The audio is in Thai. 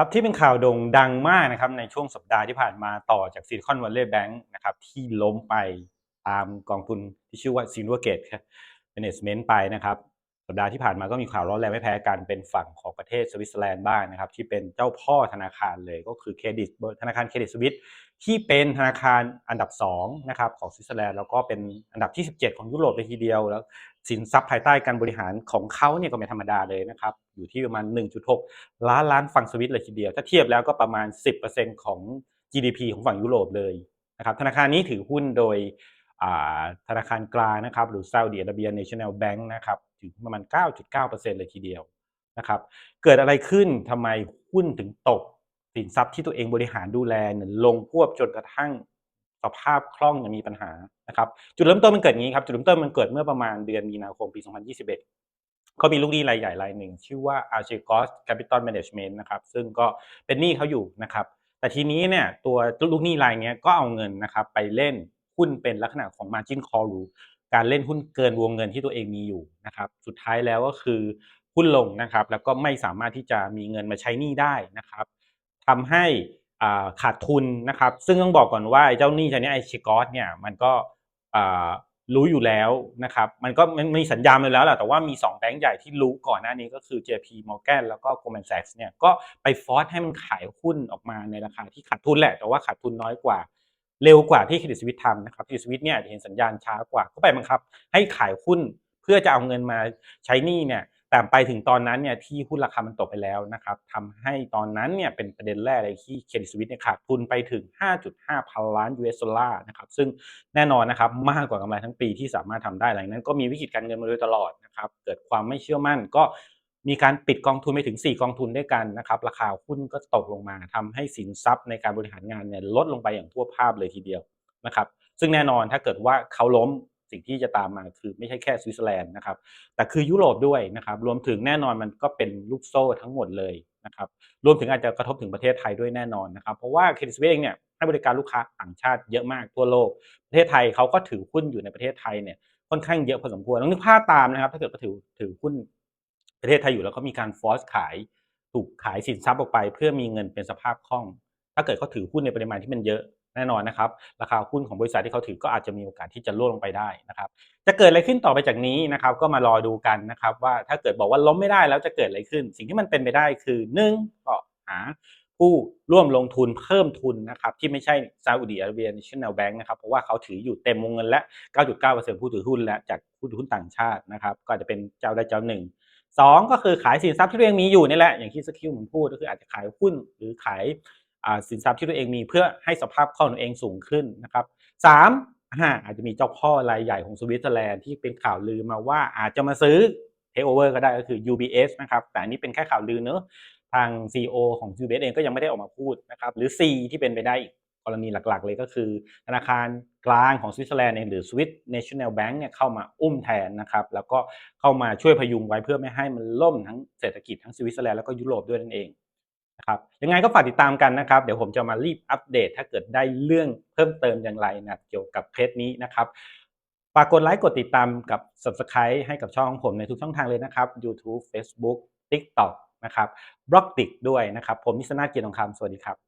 ครับที่เป็นข่าวโด่งดังมากนะครับในช่วงสัปดาห์ที่ผ่านมาต่อจากซิลิคอนวัลเลย์แบงค์นะครับที่ล้มไปตามกองทุนที่ชื่อว่าซินวเกตแมเนจเมนต์ไปนะครับ สัปดาห์ที่ผ่านมาก็มีข่าวร้อนแรงไม่แพ้กันเป็นฝั่งของประเทศสวิตเซอร์แลนด์บ้างนะครับที่เป็นเจ้าพ่อธนาคารเลยก็คือเครดิตธนาคารเครดิตสวิสที่เป็นธนาคารอันดับ2นะครับของสวิตเซอร์แลนด์แล้วก็เป็นอันดับที่ 17 ของยุโรปเลยทีเดียว แล้วสินทรัพย์ภายใต้การบริหารของเขาเนี่ยก็ไม่ธรรมดาเลยนะครับอยู่ที่ประมาณ 1.6 ล้านล้านฟังสวิตเลยทีเดียว ถ้าเทียบแล้วก็ประมาณ 10%ของ GDP ของฝั่งยุโรปเลยนะครับธนาคารนี้ถือหุ้นโดยธนาคารกลางนะครับหรือ Saudi Arabia National Bank นะครับ ถึงประมาณ 9.9%เลยทีเดียวนะครับเกิดอะไรขึ้นทำไมหุ้นถึงตกสินทรัพย์ที่ตัวเองบริหารดูแลเนี่ยลงพวบจนกระทั่งสภาพคล่องมีปัญหานะครับจุดเริ่มต้นมันเกิดงี้ครับจุดเริ่มต้นมันเกิดเมื่อประมาณเดือนมีนาคมปี 2021 เขามีลูกหนี้รายใหญ่รายหนึ่ง ชื่อว่า Archegos Capital Management นะครับซึ่งก็เป็นหนี้เขาอยู่นะครับแต่ทีนี้เนี่ยตัวลูกหนี้รายนี้ก็เอาเงินนะครับไปเล่นหุ้นเป็นลักษณะของ margin call หรือ การเล่นหุ้นเกินวงเงินที่ตัวเองมีอยู่นะครับสุดท้ายแล้วก็คือหุ้นลงนะครับ แล้วก็ไม่สามารถที่จะมีเงินมาใช้หนี้ได้นะครับทำให้ขาดทุนนะครับ ซึ่งต้องบอกก่อนว่าเจ้าหนี้ชนิดไอชิกอสเนี่ยมันก็รู้อยู่แล้วนะครับ มันก็มันมีสัญญาณมาแล้วแหละแต่ว่ามี 2 แบงก์ใหญ่ที่รู้ก่อนหน้านี้ก็คือ JP Morgan แล้วก็ Goldman Sachs เนี่ยก็ไปฟอร์สให้มันขายหุ้นออกมาในราคาที่ขาดทุนแหละ แต่ว่าขาดทุนน้อยกว่า เร็วกว่าที่เครดิตสวิตทำนะครับเครดิตสวิตเนี่ยเห็นสัญญาณช้ากว่าก็ไปบังคับ ให้ขายหุ้นเพื่อจะเอาเงินมาใช้หนี้เนี่ยแต่ไปถึงตอนนั้นเนี่ยที่หุ้นราคามันตกไปแล้วนะครับทำให้ตอนนั้นเนี่ยเป็นประเด็นแรกเลยที่เครดิตสวิตเนี่ยขาดทุนไปถึง 5.5 พันล้าน US ดอลลาร์นะครับซึ่งแน่นอนนะครับมากกว่ากำไรทั้งปีที่สามารถทำได้หลังนั้น ก็มีวิกฤตการเงินมาโดยตลอดนะครับเกิดความไม่เชื่อมั่นก็ มีการปิดกองทุนไปถึง 4 กองทุนด้วยกันนะครับราคาหุ้นก็ตกลงมาทำให้สินทรัพย์ในการบริหารงานเนี่ยลดลงไปอย่างทั่วภาพเลยทีเดียวนะครับซึ่งแน่นอนถ้าเกิดว่าเขาล้มสิ่งที่จะตามมาคือไม่ใช่แค่สวิตเซอร์แลนด์นะครับแต่คือยุโรปด้วยนะครับรวมถึงแน่นอนมันก็เป็นลูกโซ่ทั้งหมดเลยนะครับรวมถึงอาจจะกระทบถึงประเทศไทยด้วยแน่นอนนะครับเพราะว่าเครดิตสวิสเองเนี่ยให้บริการลูกค้าต่างชาติเยอะมากทั่วโลก ประเทศไทยเขาก็ถือหุ้นอยู่ในประเทศไทยเนี่ยค่อนข้างเยอะพอสมควรต้องนึกภาพตามนะครับ ถ้าเกิดเขาถือถือหุ้น ประเทศไทยอยู่แล้วเขามีการฟอสขายถูกขายสินทรัพย์ออกไป เพื่อมีเงินเป็นสภาพคล่อง ถ้าเกิดเขาถือหุ้นในปริมาณที่มันเยอะแน่นอนนะครับราคาหุ้นของบริษัทที่เขาถือก็อาจจะมีโอกาสที่จะล่วงลงไปได้นะครับจะเกิดอะไรขึ้นต่อไปจากนี้นะครับก็มารอดูกันนะครับว่าถ้าเกิดบอกว่าล้มไม่ได้แล้วจะเกิดอะไรขึ้น สิ่งที่มันเป็นไปได้คือหนึ่งก็หาผู้ร่วมลงทุนเพิ่มทุนนะครับที่ไม่ใช่ซาอุดีอาระเบียนิชแนลแบงก์นะครับเพราะว่าเขาถืออยู่เต็มวงเงินและ 9.9%ผู้ถือหุ้นและจากผู้ถือหุ้นต่างชาตินะครับก็จะเป็นเจ้าใดเจ้าหนึ่ง สองก็คือขายสินทรัพย์ที่ตัวเองมีอยู่นี่แหละอย่างที่สกิลผมพูดก็คืออาจจะขายหุ้นหรือขายสินทรัพย์ที่ตัวเองมีเพื่อให้สภาพคล่องตัวเองสูงขึ้นนะครับสามอาจจะมีเจ้าพ่อรายใหญ่ของสวิตเซอร์แลนด์ที่เป็นข่าวลือมาว่าอาจจะมาซื้อเทคโอเวอร์ก็ได้ก็คือ UBS นะครับแต่อันนี้เป็นแค่ข่าวลือเนอะทาง CEO ของ UBS เองก็ยังไม่ได้ออกมาพูดนะครับหรือ C ที่เป็นไปได้อีก กรณีหลักๆ เลยก็คือ ธนาคารกลางของสวิตเซอร์แลนด์หรือ Swiss National Bank เนี่ยเข้ามาอุ้มแทนนะครับ แล้วก็เข้ามาช่วยพยุงไว้เพื่อไม่ให้มันล่มทั้งเศรษฐกิจทั้งสวิตเซอร์แลนด์แล้วก็ยุโรปด้วยนั่นเองนะครับยังไงก็ฝากติดตามกันนะครับ เดี๋ยวผมจะมารีบอัปเดต ถ้าเกิดได้เรื่องเพิ่มเติมอย่างไรนะเกี่ยวกับเคสนี้นะครับฝากกดไลค์กดติดตามกับ Subscribe ให้กับช่องผมในทุกช่องทางเลยนะครับ YouTube Facebook TikTok นะครับบล็อกติกด้วยนะครับ ผมนิสนาเกียรติทองคำสวัสดีครับ